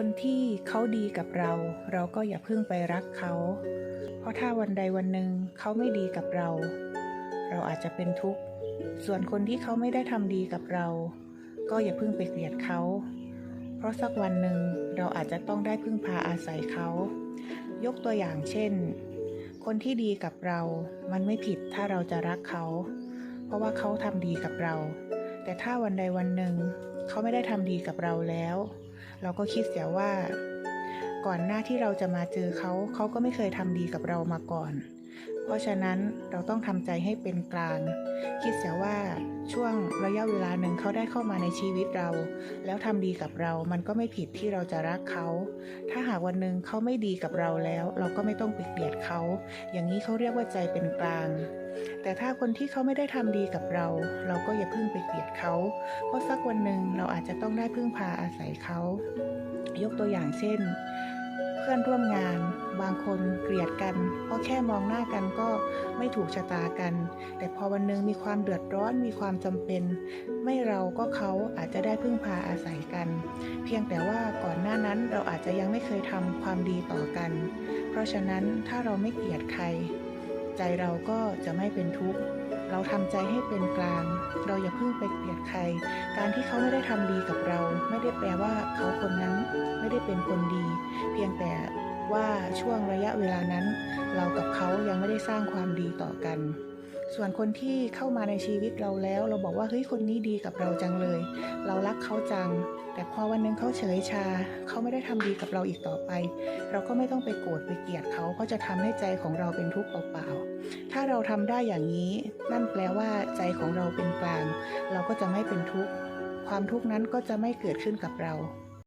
คนที่เขาดีกับเรา เราก็อย่าเพิ่งไปรักเขา เพราะถ้าวันใดวันหนึ่งเขาไม่ดีกับเรา เราอาจจะเป็นทุกข์ ส่วนคนที่เขาไม่ได้ทำดีกับเรา ก็อย่าเพิ่งไปเกลียดเขา เพราะสักวันหนึ่งเราอาจจะต้องได้พึ่งพาอาศัยเขา ยกตัวอย่างเช่น คนที่ดีกับเรา มันไม่ผิดถ้าเราจะรักเขา เพราะว่าเขาทำดีกับเรา แต่ถ้าวันใดวันหนึ่งเขาไม่ได้ทำดีกับเราแล้ว เราก็คิดเสียว่า ก่อนหน้าที่เราจะมาเจอเขา เขาก็ไม่เคยทำดีกับเรามาก่อน เพราะฉะนั้นเราต้องทำใจให้เป็นกลาง คิดเสียว่าช่วงระยะเวลาหนึ่งเขาได้เข้ามาในชีวิตเรา แล้วทำดีกับเรา มันก็ไม่ผิดที่เราจะรักเขา ถ้าหากวันหนึ่งเขาไม่ดีกับเราแล้ว เราก็ไม่ต้องไปเกลียดเขา อย่างนี้เขาเรียกว่าใจเป็นกลาง แต่ถ้าคนที่เขาไม่ได้ทำดีกับเรา เราก็อย่าเพิ่งไปเกลียดเขา เพราะสักวันหนึ่งเราอาจจะต้องได้พึ่งพาอาศัยเขา ยกตัวอย่างเช่น เพื่อนร่วมงาน บางคนเกลียดกันเพราะแค่มองหน้ากันก็ไม่ถูกชะตากัน แต่พอวันหนึ่งมีความเดือดร้อนมีความจำเป็น ไม่เราก็เขาอาจจะได้พึ่งพาอาศัยกัน เพียงแต่ว่าก่อนหน้านั้นเราอาจจะยังไม่เคยทำความดีต่อกัน เพราะฉะนั้นถ้าเราไม่เกลียดใคร ใจเราก็จะไม่เป็นทุกข์ เราทำใจให้เป็นกลาง เราอย่าเพิ่งไปเกลียดใคร การที่เขาไม่ได้ทำดีกับเรา ไม่ได้แปลว่าเขาคนนั้นไม่ได้เป็นคนดี เพียงแต่ว่าช่วงระยะเวลานั้น เรากับเขายังไม่ได้สร้างความดีต่อกัน ส่วนคนที่เข้ามาในชีวิตเราแล้ว เราบอกว่าเฮ้ยคนนี้ดีกับเราจังเลย เรารักเขาจัง แต่พอวันนึงเขาเฉยชา เขาไม่ได้ทำดีกับเราอีกต่อไป เราก็ไม่ต้องไปโกรธไปเกลียดเขาเพราะจะทำให้ใจของเราเป็นทุกข์เปล่าๆถ้าเราทำได้อย่างนี้ นั่นแปลว่าใจของเราเป็นกลาง เราก็จะไม่เป็นทุกข์ความทุกข์นั้นก็จะไม่เกิดขึ้นกับเรา